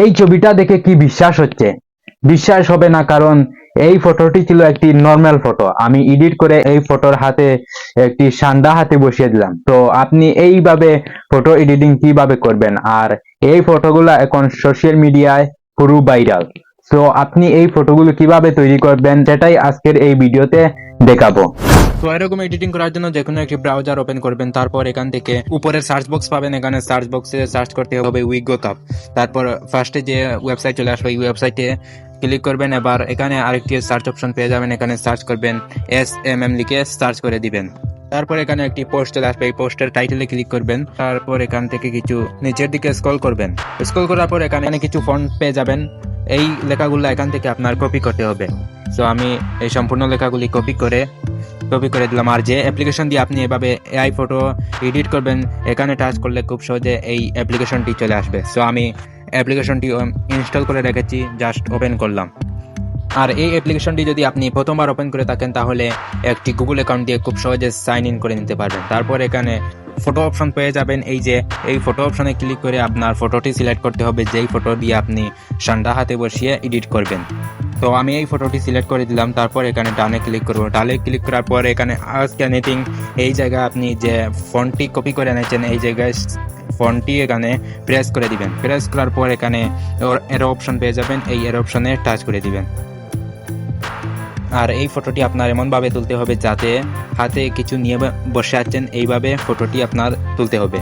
এই ছবিটা দেখে কি বিশ্বাস হচ্ছে? বিশ্বাস হবে না, কারণ এই ফটোটি ছিল একটি নর্মাল ফটো আমি এডিট করে এই ফটোর হাতে একটি সান্ডা হাতে বসিয়ে দিলাম। তো আপনি এইভাবে ফটো এডিটিং কীভাবে করবেন? আর এই ফটোগুলো এখন সোশ্যাল মিডিয়ায় পুরো ভাইরাল তো আপনি এই ফটোগুলো কীভাবে তৈরি করবেন? সেটাই আজকের এই ভিডিওতে দেখাবো। তো এরকম এডিটিং করার জন্য যে কোনো একটি ব্রাউজার ওপেন করবেন, তারপর এখান থেকে উপরের সার্চ বক্স পাবেন, এখানে সার্চ বক্সে সার্চ করতে হবে উইগো কাপ তারপর ফার্স্টে যে ওয়েবসাইট চলে আসবে, এই ওয়েবসাইটে ক্লিক করবেন, এবার এখানে আরেকটি সার্চ অপশন পেয়ে যাবেন, এখানে সার্চ করবেন এস এম এম লিখে সার্চ করে দিবেন। তারপর এখানে একটি পোস্ট চলে আসবে, এই পোস্টের টাইটেলে ক্লিক করবেন, তারপর এখান থেকে কিছু নিচের দিকে স্ক্রল করবেন। স্ক্রল করার পর এখানে কিছু ফন্ট পেয়ে যাবেন, এই লেখাগুলো এখান থেকে আপনার কপি করতে হবে। সো আমি এই সম্পূর্ণ লেখাগুলি কপি করে কপি করে দিলাম। আর যে অ্যাপ্লিকেশন দিয়ে আপনি এভাবে এআই ফটো এডিট করবেন, এখানে টাচ করলে খুব সহজে এই অ্যাপ্লিকেশনটি চলে আসবে। সো আমি অ্যাপ্লিকেশনটি ইনস্টল করে রেখেছি জাস্ট ওপেন করলাম। আর এই অ্যাপ্লিকেশনটি যদি আপনি প্রথমবার ওপেন করে থাকেন, তাহলে একটি গুগল অ্যাকাউন্ট দিয়ে খুব সহজে সাইন ইন করে নিতে পারবেন। তারপর এখানে ফটো অপশন পেয়ে যাবেন। এই যে, এই ফটো অপশনে ক্লিক করে আপনার ফটোটি সিলেক্ট করতে হবে। যেই ফটো দিয়ে আপনি সান্ডা হাতে বসিয়ে এডিট করবেন। তো আমি এই ফটোটি সিলেক্ট করে দিলাম, তারপর এখানে ডানে ক্লিক করব। ডানে ক্লিক করার পর এখানে আস্ক এনিথিং এই জায়গায় আপনি যে ফোনটি কপি করে এনেছেন, এই জায়গায় ফোনটি এখানে প্রেস করে দিবেন। প্রেস করার পর এখানে এর অপশন পেয়ে যাবেন, এই এর অপশনে টাচ করে দিবেন। আর এই ফটোটি আপনার এমনভাবে তুলতে হবে যাতে হাতে কিছু নিয়ে বসে আছেন, এইভাবে ফটোটি আপনার তুলতে হবে।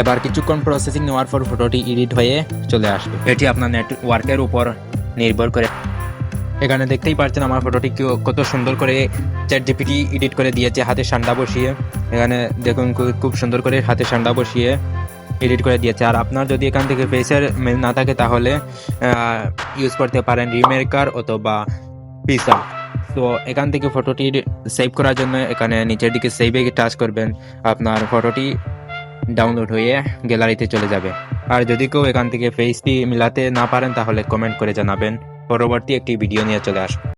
এবার কিছুক্ষণ প্রসেসিং নেওয়ার পর ফটোটি এডিট হয়ে চলে আসবে। এটি আপনার নেটওয়ার্কের উপর নির্ভর করে। এখানে দেখতেই পাচ্ছেন আমার ফটোটি কত সুন্দর করে চ্যাট জিপিটি এডিট করে দিয়েছে, হাতে সান্ডা বসিয়ে। এখানে দেখুন খুব সুন্দর করে হাতে সান্ডা বসিয়ে এডিট করে দিয়েছে। আর আপনার যদি এখান থেকে ফেসের মেল না থাকে তাহলে ইউজ করতে পারেন রিমেকার অথবা পিসা তো এখান থেকে ফটোটি সেভ করার জন্য এখানে নিচের দিকে সেভে টাচ করবেন। আপনার ফটোটি ডাউনলোড হয়ে গ্যালারিতে চলে যাবে। আর যদি কেউ এখান থেকে ফেসটি মিলাতে না পারেন, তাহলে কমেন্ট করে জানাবেন। পরবর্তী একটি ভিডিও নিয়ে চলে আসবে।